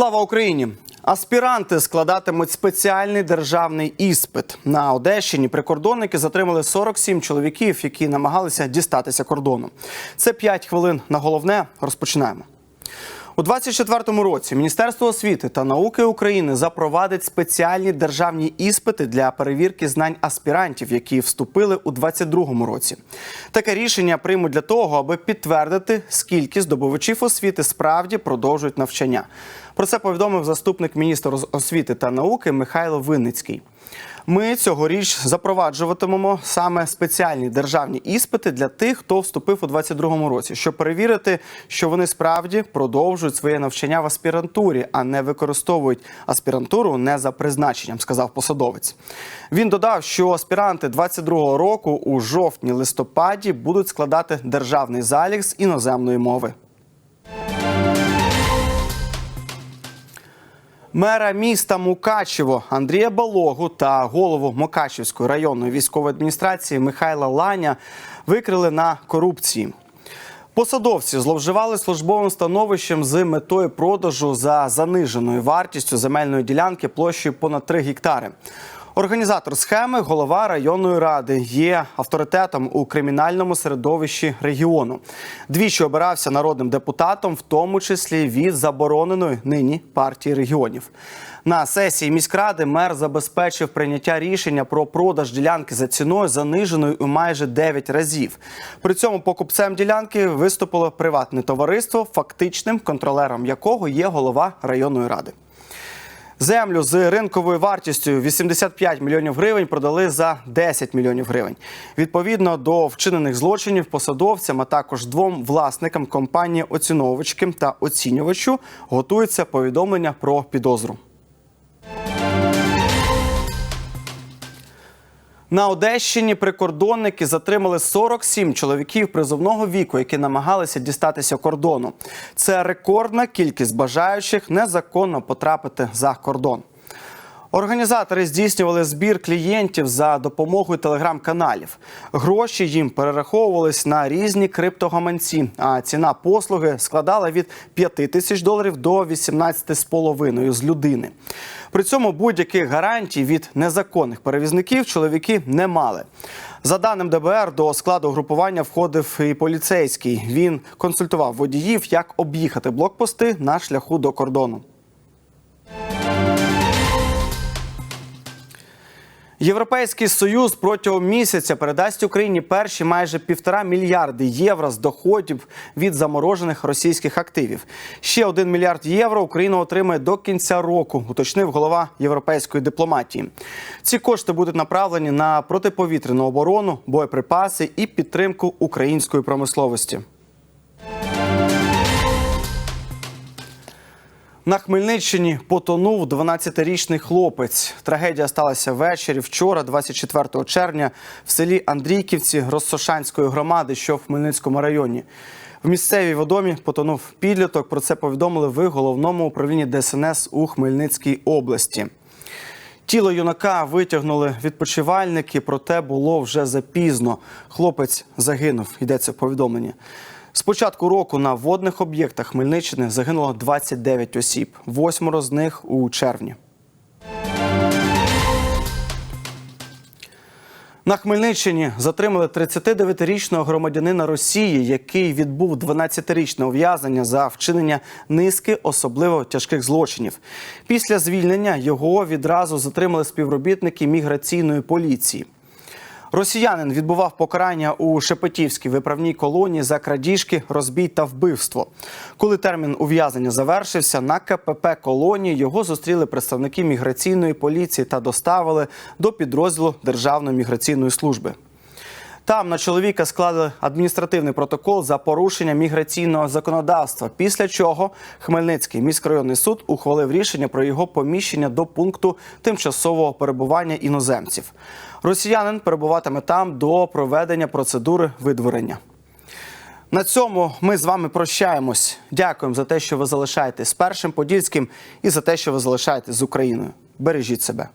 Слава Україні! Аспіранти складатимуть спеціальний державний іспит на Одещині. Прикордонники затримали 47 чоловіків, які намагалися дістатися кордону. Це 5 хвилин на головне. Розпочинаємо. У 2024 році Міністерство освіти та науки України запровадить спеціальні державні іспити для перевірки знань аспірантів, які вступили у 2022 році. Таке рішення приймуть для того, аби підтвердити, скільки здобувачів освіти справді продовжують навчання. Про це повідомив заступник міністра освіти та науки Михайло Винницький. Ми цьогоріч запроваджуватимемо саме спеціальні державні іспити для тих, хто вступив у 2022 році, щоб перевірити, що вони справді продовжують своє навчання в аспірантурі, а не використовують аспірантуру не за призначенням, сказав посадовець. Він додав, що аспіранти 2022 року у жовтні-листопаді будуть складати державний залік з іноземної мови. Мера міста Мукачево Андрія Балогу та голову Мукачевської районної військової адміністрації Михайла Ланя викрили на корупції. Посадовці зловживали службовим становищем з метою продажу за заниженою вартістю земельної ділянки площею понад 3 гектари. Організатор схеми, голова районної ради, є авторитетом у кримінальному середовищі регіону. Двічі обирався народним депутатом, в тому числі від забороненої нині партії регіонів. На сесії міськради мер забезпечив прийняття рішення про продаж ділянки за ціною заниженою у майже 9 разів. При цьому покупцем ділянки виступило приватне товариство, фактичним контролером якого є голова районної ради. Землю з ринковою вартістю 85 мільйонів гривень продали за 10 мільйонів гривень. Відповідно до вчинених злочинів посадовцям, а також двом власникам компанії оціновочки та оцінювачу готується повідомлення про підозру. На Одещині прикордонники затримали 47 чоловіків призовного віку, які намагалися дістатися кордону. Це рекордна кількість бажаючих незаконно потрапити за кордон. Організатори здійснювали збір клієнтів за допомогою телеграм-каналів. Гроші їм перераховувались на різні криптогаманці, а ціна послуги складала від 5 тисяч доларів до 18,5 з людини. При цьому будь-яких гарантій від незаконних перевізників чоловіки не мали. За даним ДБР, до складу групування входив і поліцейський. Він консультував водіїв, як об'їхати блокпости на шляху до кордону. Європейський союз протягом місяця передасть Україні перші майже півтора мільярди євро з доходів від заморожених російських активів. Ще один мільярд євро Україна отримає до кінця року, уточнив голова європейської дипломатії. Ці кошти будуть направлені на протиповітряну оборону, боєприпаси і підтримку української промисловості. На Хмельниччині потонув 12-річний хлопець. Трагедія сталася ввечері вчора, 24 червня, в селі Андрійківці Розсошанської громади, що в Хмельницькому районі. В місцевій водомі потонув підліток. Про це повідомили в головному управлінні ДСНС у Хмельницькій області. Тіло юнака витягнули відпочивальники, проте було вже запізно. Хлопець загинув. Йдеться в повідомленні. З початку року на водних об'єктах Хмельниччини загинуло 29 осіб, восьмеро з них у червні. На Хмельниччині затримали 39-річного громадянина Росії, який відбув 12-річне ув'язнення за вчинення низки особливо тяжких злочинів. Після звільнення його відразу затримали співробітники міграційної поліції. Росіянин відбував покарання у Шепетівській виправній колонії за крадіжки, розбій та вбивство. Коли термін ув'язнення завершився, на КПП колонії його зустріли представники міграційної поліції та доставили до підрозділу Державної міграційної служби. Там на чоловіка склали адміністративний протокол за порушення міграційного законодавства. Після чого Хмельницький міськрайонний суд ухвалив рішення про його поміщення до пункту тимчасового перебування іноземців. Росіянин перебуватиме там до проведення процедури видворення. На цьому ми з вами прощаємось. Дякуємо за те, що ви залишаєтесь з першим подільським і за те, що ви залишаєтесь з Україною. Бережіть себе.